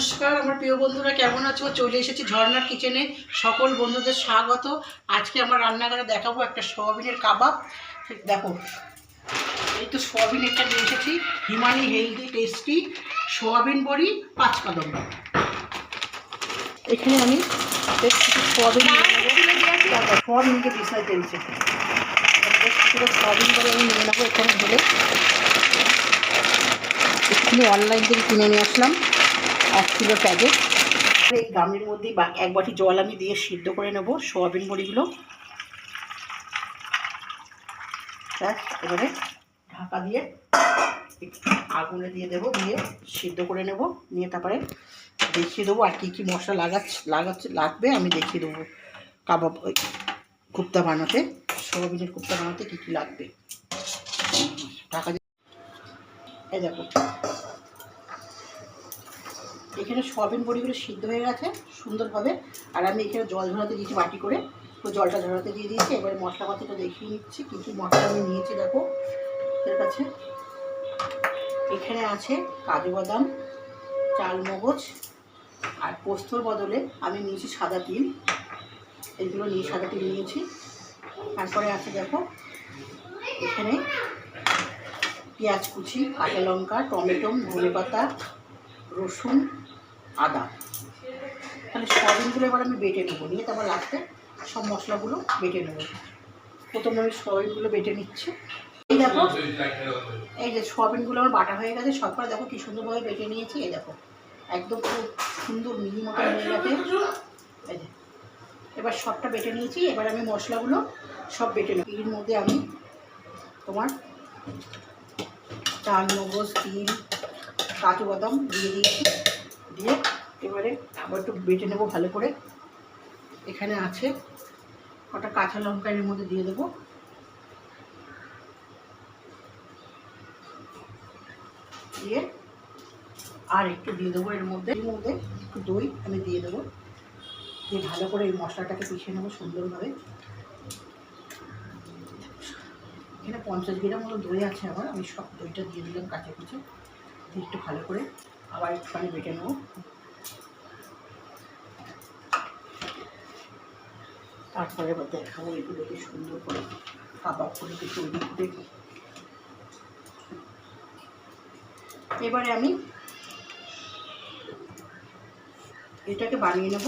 নমস্কার, আমার প্রিয় বন্ধুরা, কেমন আছো? চলে এসেছি ঝর্নার কিচেনে। সকল বন্ধুদের স্বাগত। আজকে আমার রান্নাঘরে দেখাবো একটা সোয়াবিনের কাবাব। দেখো, এই তো সোয়াবিন একটা নিয়ে এসেছি। হিমানি হেলদি, টেস্টি সোয়াবিন বড়ি, পাঁচ কদম। এখানে আমি সোয়াবিন সোয়াবিনকে বিছাই চলছে সোয়াবিন বড়ি আমি নিয়ে নেব এখানে ঢেলে। এখানে অনলাইন থেকে কিনে নিয়ে আসলাম। এক কিলো প্যাকেট। এই গামলির বা- এক বাটি জল আমি দিয়ে সিদ্ধ করে নেব সোয়াবিন বড়িগুলো এবারে ঢাকা দিয়ে আগুনে দিয়ে দেবো, দিয়ে সিদ্ধ করে নেব। নিয়ে তারপরে দেখিয়ে দেবো আর কী কী মশলা লাগাচ্ছে লাগাচ্ছে লাগবে, আমি দেখিয়ে দেবো কাবাব ওই কুপ্তা বানাতে, সোয়াবিনের কুপ্তা বানাতে কী কী লাগবে। ঢাকা দিয়ে এই দেখো এখানে সয়াবিন বড়িগুলো সিদ্ধ হয়ে গেছে সুন্দরভাবে আর আমি এখানে জল ঝরাতে দিয়েছি বাটি করে। তো জলটা ঝরাতে দিয়ে দিয়েছি, এবারে মশলাপাতিটা দেখিয়ে নিচ্ছি, কী কী মশলা আমি নিয়েছি দেখো। এর কাছে এখানে আছে কাজু বাদাম, চাল মগজ, আর পোস্তর বদলে আমি নিয়েছি সাদা তিল। এইগুলো নিয়ে সাদা তিল নিয়েছি। তারপরে আছে দেখো, এখানে পেঁয়াজ কুচি, কাঁচা লঙ্কা, টমেটো ধনে পাতা রসুন, আদা। তাহলে সয়াবিনগুলো এবার আমি বেটে নেব। নিয়ে তারপর লাস্টে সব মশলাগুলো বেটে নেব। প্রথমে আমি সয়াবিনগুলো বেটে নিচ্ছি। এই দেখো, এই যে সয়াবিনগুলো আমার বাটা হয়ে গেছে, সবকটা দেখো কি সুন্দরভাবে বেটে নিয়েছি। এই দেখো, একদম খুব সুন্দর মিহি মতো হয়ে গেছে। এবার সবটা বেটে নিয়েছি। এবার আমি মশলাগুলো সব বেটে নেব। এর মধ্যে আমি তোমার চাল মগজ তিল কাজু বাদাম দিয়ে দিয়েছি। দিয়ে এবারে আবার একটু বেটে নেব ভালো করে। এখানে আছে কটা কাঁচা লঙ্কা এর মধ্যে দিয়ে দেবো। দিয়ে আর একটু দিয়ে দেবো এর মধ্যে। এর মধ্যে একটু দই আমি দিয়ে দেবো। দিয়ে ভালো করে এই মশলাটাকে পিষে নেব সুন্দরভাবে। এখানে পঞ্চাশ গ্রাম মতো দই আছে আমার। আমি সব দইটা দিয়ে দিলাম কাঁচা কুচে একটু ভালো করে আবার একটুখানি বেটে নেব। তারপরে এবার দেখাবো এগুলোকে সুন্দর করে কাবাব করে তৈরি করে। এবারে আমি এটাকে বানিয়ে নেব।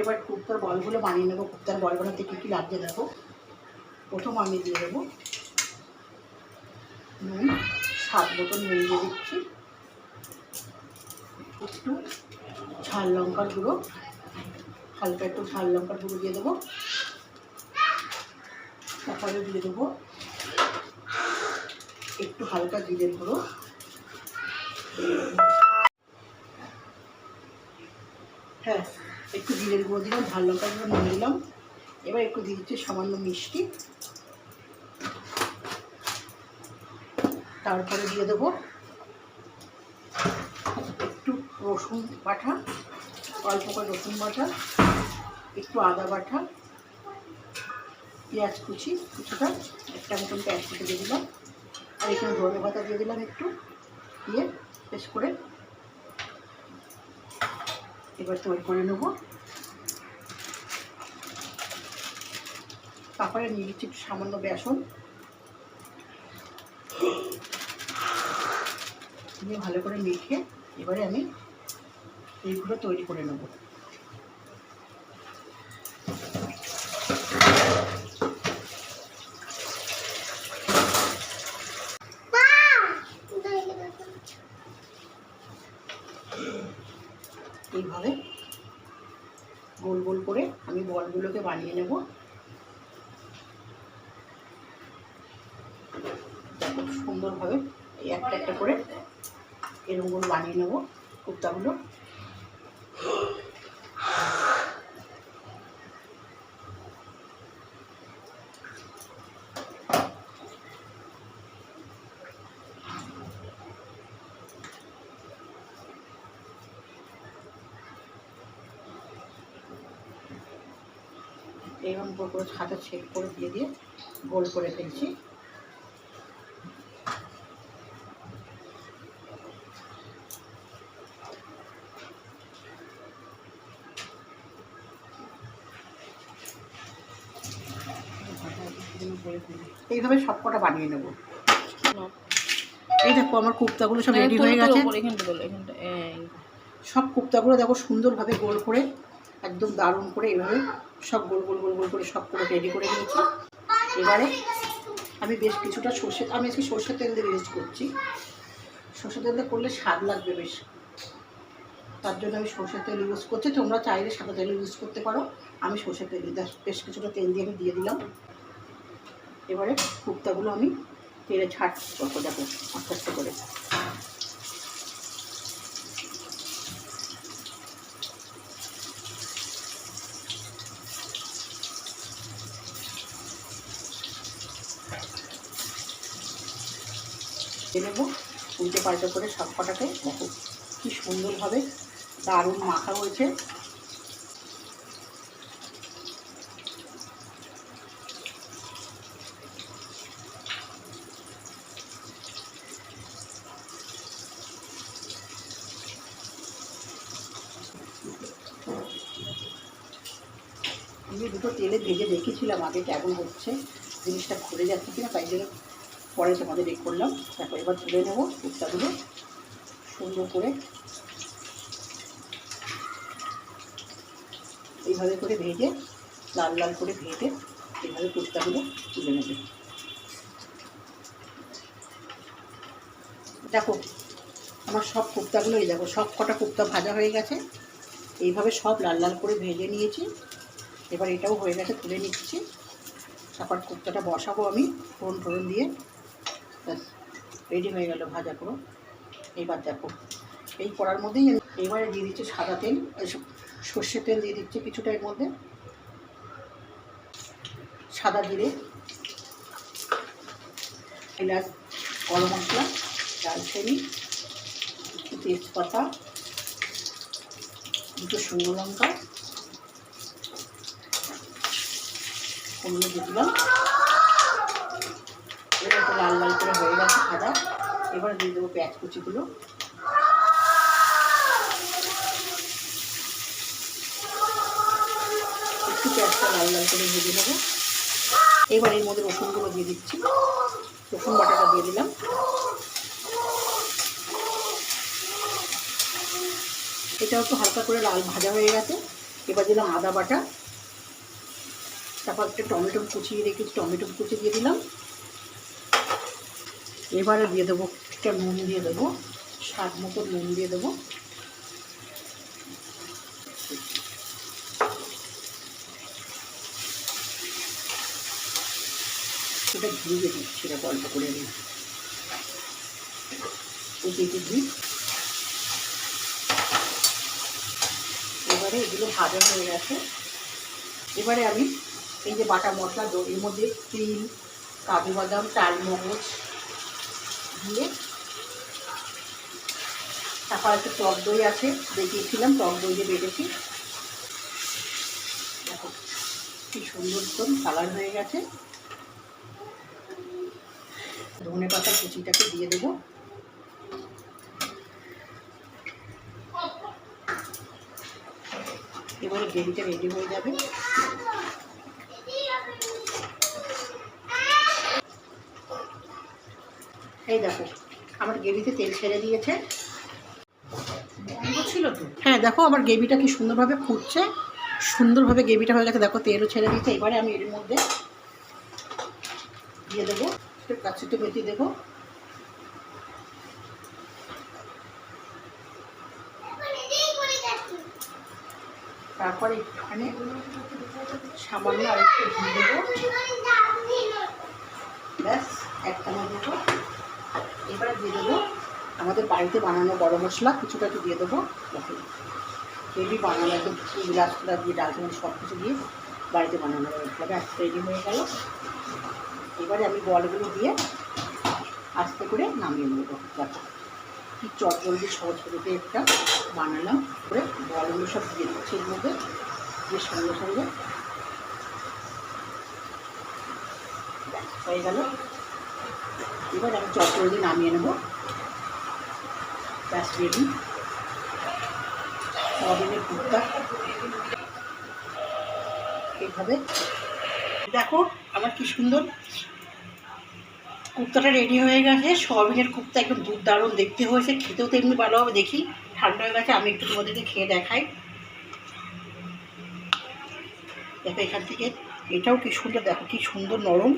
এবার কুপ্তার বলগুলো বানিয়ে নেব। কুপ্তার বল বানাতে কী কী লাগছে দেখো। প্রথম আমি দিয়ে দেবো। নুন সাত বোতল নুন দিয়ে দিচ্ছি। একটু ঝাল লঙ্কার গুঁড়ো, হালকা একটু ঝাল লঙ্কার গুঁড়ো দিয়ে দেবো। তারপরে দিয়ে দেবো একটু হালকা জিরের গুঁড়ো। হ্যাঁ একটু জিরের গুঁড়ো দিলাম, ঝাল লঙ্কার গুঁড়ো নিয়ে দিলাম এবার একটু দিয়ে দিচ্ছি সামান্য মিষ্টি। তারপরে দিয়ে দেবো একটু রসুন বাটা, অল্প করে রসুন বাটা, একটু আদা বাটা, পেঁয়াজ কুচি কিছুটা, একটা মতন পেঁয়াজ কুচি দিয়ে দিলাম। আর এখানে ধনে পাতা দিয়ে দিলাম একটু, দিয়ে বেশ করে এবার তৈরি করে নেব। তারপরে নিয়ে একটু সামান্য বেসন। ভালো করে মেখে এবারে আমি এইগুলো তৈরি করে নেব এইভাবে গোল গোল করে আমি বলগুলোকে বানিয়ে নেব দেখো সুন্দরভাবে এই একটা একটা করে এরকম করে বানিয়ে নেব কুর্তাগুলো। এরকম করে হাতে ছেদ করে দিয়ে দিয়ে গোল করে ফেলছি। এইভাবে সব কটা বানিয়ে নেব। এই দেখো আমার কুপ্তাগুলো সব রেডি হয়ে গেছে। এখানটা, এই। সব কুপ্তাগুলো দেখো সুন্দরভাবে গোল করে একদম দারুণ করে এভাবে সব গোল গোল গোল গোল করে সব করে রেডি করে নিয়েছি। এবারে আমি বেশ কিছুটা সর্ষে আমি আজকে সর্ষের তেল দিয়ে ইউজ করছি। সর্ষের তেল দিয়ে করলে স্বাদ লাগবে বেশ। তার জন্য আমি সর্ষের তেল ইউজ করছি। তোমরা চাইলে সাদা তেল ইউজ করতে পারো। আমি সর্ষের তেল বেশ কিছুটা তেল দিয়ে আমি দিয়ে দিলাম। এবারে কুপ্তাগুলো আমি তেলে ছাড় করব, দেখো, আস্তে আস্তে করে। নেব উল্টে পাল্টে করে সব কটাকে দেখো, কি সুন্দরভাবে দারুণ মাখা হয়েছে। আমি দুটো তেলে ভেজে দেখেছিলাম আগে কেমন হচ্ছে, জিনিসটা খুলে যাচ্ছে কিনা, তাই জন্য পরে তোমাদের এ করলাম। তারপর এবার তুলে নেব কুর্তাগুলো সুন্দর করে এইভাবে করে ভেজে, লাল লাল করে ভেজে এইভাবে কুর্তাগুলো তুলে নেবে। দেখো, আমার সব কুর্তাগুলো এই দেখো, সব কটা কুর্তা ভাজা হয়ে গেছে। এইভাবে সব লাল লাল করে ভেজে নিয়েছি। এবার এটাও হয়ে গেছে, তুলে নিচ্ছি। তারপর কুর্তাটা বসাবো আমি, ফোড়ন টোড়ন দিয়ে। ব্যাস রেডি হয়ে গেল ভাজা পুরো এইবার দেখো, এই করার মধ্যেই এবারে দিয়ে দিচ্ছি সাদা তেল সর্ষের তেল দিয়ে দিচ্ছি কিছুটা এর মধ্যে। সাদা জিরে, এলাচ, গরম মশলা একটু তেজপাতা দুটো শুকনো লঙ্কা কমিয়ে দিয়ে দিলাম এবার তো লাল লাল করে হয়ে গেছে সাদা। এবার দিয়ে দেবো পেঁয়াজ কুচিগুলো। একটু পেঁয়াজটা লাল লাল করে ভেজে নেব। এবার এর মধ্যে রসুনগুলো দিয়ে দিচ্ছি। রসুন বাটাটা দিয়ে দিলাম। এটাও একটু হালকা করে লাল ভাজা হয়ে গেছে। এবার দিলাম আদা বাটা। তারপর একটা টমেটো কুচিয়ে রেখেছি টমেটো কুচি দিয়ে দিলাম। এবারে দিয়ে দেবো একটা নুন দিয়ে দেবো, স্বাদ মতো নুন দিয়ে দেবো। সেটা ঘুরিয়ে দিচ্ছি এটা গল্প করে নিই যে ঘি। এবারে এগুলো ভাজা হয়ে গেছে। এবারে আমি এই যে বাটা মশলা এর মধ্যে তিল, কাজু বাদাম চালমগজ দিয়ে তারপর একটা টক দই আছে, দেখিয়েছিলাম, টক দই দিয়ে বেটেছি। দেখো, কি সুন্দর কালার হয়ে গেছে। ধনে পাতা কুচিটাকে দিয়ে দেবো। এবারে গ্রেভিটা রেডি হয়ে যাবে। এই দেখো আমার গ্রেভিতে তেল ছেড়ে দিয়েছে। ছিল তো? হ্যাঁ দেখো আমার গ্রেভিটা কি সুন্দরভাবে ফুটছে। সুন্দরভাবে গ্রেভিটা হয়ে গেছে দেখো তেলও ছেড়ে দিয়েছে। এবারে আমি এর মধ্যে দিয়ে দেবো একটু কাছে একটু মেথি দেবো। তারপরে এখানে সামান্য আরেকটু ঘি দেবো। ব্যাস একটা দেবো। এবারে দিয়ে দেবো আমাদের বাড়িতে বানানো গরম মশলা কিছুটা একটু দিয়ে দেবো। দেখো হেভি বানানো গ্লাস দিয়ে, ডালচিনি সব কিছু দিয়ে বাড়িতে বানানো মশলা ব্যাস রেডি হয়ে গেল। এবারে আমি বলগুলো দিয়ে আস্তে করে নামিয়ে নেব। দেখো, কি চটজলদি সহজ পদ্ধতি একটা বানালাম। করে বলগুলো সব দিয়ে দিচ্ছি এর মধ্যে দিয়ে সঙ্গে সঙ্গে হয়ে গেল। এবার আমি চটজলদি নামিয়ে নেব। ব্যাস রেডি সয়াবিনের কুর্তা। এইভাবে। দেখো, আমার কি সুন্দর কুর্তাটা রেডি হয়ে গেছে। সয়াবিনের কুর্তা একদম দুর্দারুণ, দেখতে হয়েছে, খেতেও তো এমনি ভালো হবে। দেখি, ঠান্ডা হয়ে গেছে, আমি একটু তোমাদেরকে খেয়ে দেখাই। দেখো এখান থেকে। এটাও কি সুন্দর, দেখো কি সুন্দর নরম,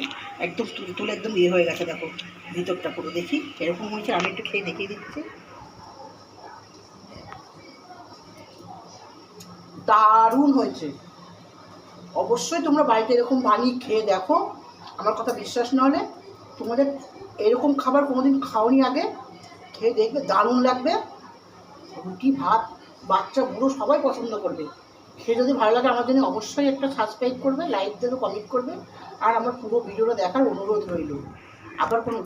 একদম তুলে তুলে একদম ইয়ে হয়ে গেছে, দেখো, ভিতরটা পুরো, দেখি, এরকম হয়েছে, আমি একটু খেয়ে দেখিয়ে দিচ্ছি। দারুণ হয়েছে। অবশ্যই তোমরা বাড়িতে এরকম বানিয়ে খেয়ে দেখো, আমার কথা বিশ্বাস না হলে। তোমাদের এরকম খাবার কোনোদিন খাওনি আগে, খেয়ে দেখবে, দারুণ লাগবে। রুটি, ভাত, বাচ্চা, বুড়ো সবাই পছন্দ করবে। খেয়ে যদি ভালো লাগে আমার জন্য অবশ্যই একটা সাবস্ক্রাইব করবে লাইক দেবে কমেন্ট করবে, আর আমার পুরো ভিডিওটা দেখার অনুরোধ রইল। আবার কোনো